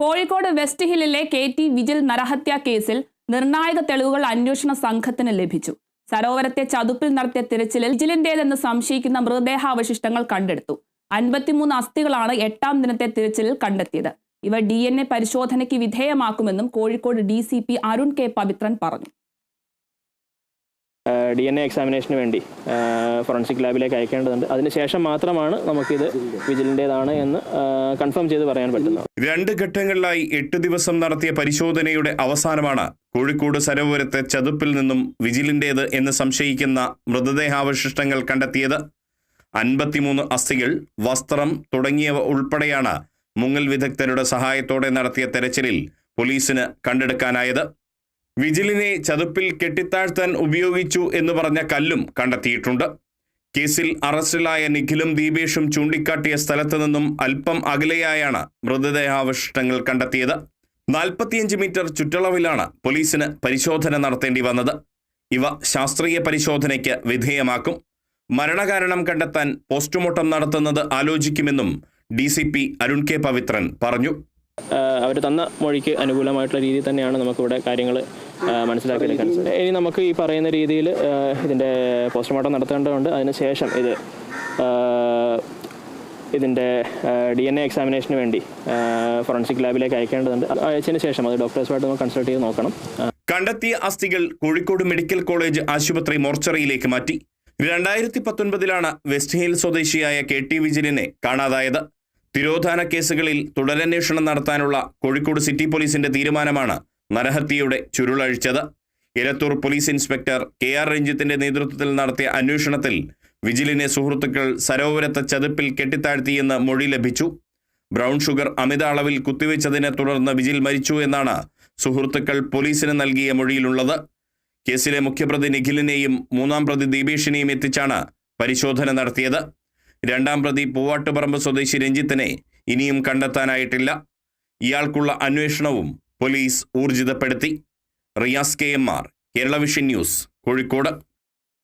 Kozhikode west ഹില്ലിലെ K T Vijil നരഹത്യാ കേസിൽ നിർണായക തെളിവുകൾ അന്വേഷണ സംഘത്തിന് ലഭിച്ചു. സരോവരത്തെ ചതുപ്പിൽ നടത്തിയ തിരച്ചിലിൽ വിജിലിന്റേതെന്ന് സംശയിക്കുന്ന മൃതദേഹാവശിഷ്ടങ്ങൾ കണ്ടെടുത്തു. അൻപത്തിമൂന്ന് അസ്ഥികളാണ് എട്ടാം ദിനത്തെ തിരച്ചിലിൽ കണ്ടെത്തിയത്. ഇവ ഡി പരിശോധനയ്ക്ക് വിധേയമാക്കുമെന്നും കോഴിക്കോട് ഡി അരുൺ കെ പവിത്രൻ പറഞ്ഞു. ഡി എൻ എ എക്സാമിനേഷന് വേണ്ടി ഫോറൻസിക് ലാബിലേക്ക് അയക്കേണ്ടതുണ്ട്. അതിനുശേഷം മാത്രമാണ് നമുക്കിത് വിജിലിന്റെതാണ് എന്ന് കൺഫേം ചെയ്ത് പറയാൻ പറ്റുന്നത്. രണ്ട് ഘട്ടങ്ങളിലായി എട്ട് ദിവസം നടത്തിയ പരിശോധനയുടെ അവസാനമാണ് കോഴിക്കോട് സരോവരത്തെ ചതുപ്പിൽ നിന്നും വിജിലിന്റേത് എന്ന് സംശയിക്കുന്ന മൃതദേഹാവശിഷ്ടങ്ങൾ കണ്ടെത്തിയത്. അൻപത്തിമൂന്ന് അസ്ഥികൾ വസ്ത്രം തുടങ്ങിയവ ഉൾപ്പെടെയാണ് മുങ്ങൽ വിദഗ്ധരുടെ സഹായത്തോടെ നടത്തിയ തെരച്ചിലിൽ പോലീസിന് കണ്ടെടുക്കാനായത്. വിജിലിനെ ചതുപ്പിൽ കെട്ടിത്താഴ്ത്താൻ ഉപയോഗിച്ചു എന്ന് പറഞ്ഞ കല്ലും കണ്ടെത്തിയിട്ടുണ്ട്. കേസിൽ അറസ്റ്റിലായ നിഖിലും ദീപേഷും ചൂണ്ടിക്കാട്ടിയ സ്ഥലത്തു നിന്നും അല്പം അകലെയായാണ് മൃതദേഹാവശിഷ്ടങ്ങൾ കണ്ടെത്തിയത്. നാൽപ്പത്തിയഞ്ച് മീറ്റർ ചുറ്റളവിലാണ് പോലീസിന് പരിശോധന നടത്തേണ്ടി വന്നത്. ഇവ ശാസ്ത്രീയ പരിശോധനയ്ക്ക് വിധേയമാക്കും. മരണകാരണം കണ്ടെത്താൻ പോസ്റ്റ്മോർട്ടം നടത്തുന്നത് ആലോചിക്കുമെന്നും D C P Arun K Pavithran പറഞ്ഞു. അവർ തന്ന മൊഴിക്ക് അനുകൂലമായിട്ടുള്ള രീതിയിൽ തന്നെയാണ് നമുക്കിവിടെ കാര്യങ്ങൾ മനസ്സിലാക്കിയെടുക്കാൻ. ഇനി നമുക്ക് ഈ പറയുന്ന രീതിയിൽ ഇതിന്റെ പോസ്റ്റ്മോർട്ടം നടത്തേണ്ടതുണ്ട്. അതിനുശേഷം ഇത് ഇതിന്റെ ഡി എൻ എ എക്സാമിനേഷന് വേണ്ടി ഫോറൻസിക് ലാബിലേക്ക് അയക്കേണ്ടതുണ്ട്. അയച്ചതിന് ശേഷം അത് ഡോക്ടേഴ്സുമായിട്ട് നമുക്ക് കൺസൾട്ട് ചെയ്ത് നോക്കണം. കണ്ടെത്തിയ അസ്ഥികൾ കോഴിക്കോട് മെഡിക്കൽ കോളേജ് ആശുപത്രി മോർച്ചറിയിലേക്ക് മാറ്റി. രണ്ടായിരത്തി പത്തൊൻപതിലാണ് വെസ്റ്റ് ഹിൽ സ്വദേശിയായ കെ ടി വിജിലിനെ കാണാതായത്. തിരോധാന കേസുകളിൽ തുടരന്വേഷണം നടത്താനുള്ള കോഴിക്കോട് സിറ്റി പോലീസിന്റെ തീരുമാനമാണ് നരഹത്യയുടെ ചുരുളഴിച്ചത്. Elathur police inspector K R രഞ്ജിത്തിന്റെ നേതൃത്വത്തിൽ നടത്തിയ അന്വേഷണത്തിൽ വിജിലിനെ സുഹൃത്തുക്കൾ സരോവരത്തെ ചതുപ്പിൽ കെട്ടിത്താഴ്ത്തിയെന്ന് മൊഴി ലഭിച്ചു. ബ്രൗൺ ഷുഗർ അമിത അളവിൽ കുത്തിവെച്ചതിനെ തുടർന്ന് വിജിൽ മരിച്ചു എന്നാണ് സുഹൃത്തുക്കൾ പോലീസിന് നൽകിയ മൊഴിയിലുള്ളത്. കേസിലെ മുഖ്യപ്രതി നിഖിലിനെയും മൂന്നാം പ്രതി ദീപേഷിനെയും എത്തിച്ചാണ് പരിശോധന നടത്തിയത്. രണ്ടാം പ്രതി പൂവാട്ടുപറമ്പ് സ്വദേശി രഞ്ജിത്തിനെ ഇനിയും കണ്ടെത്താനായിട്ടില്ല. ഇയാൾക്കുള്ള അന്വേഷണവും police ഊർജിതപ്പെടുത്തി Riyas K M R Kerala vision news Kozhikode.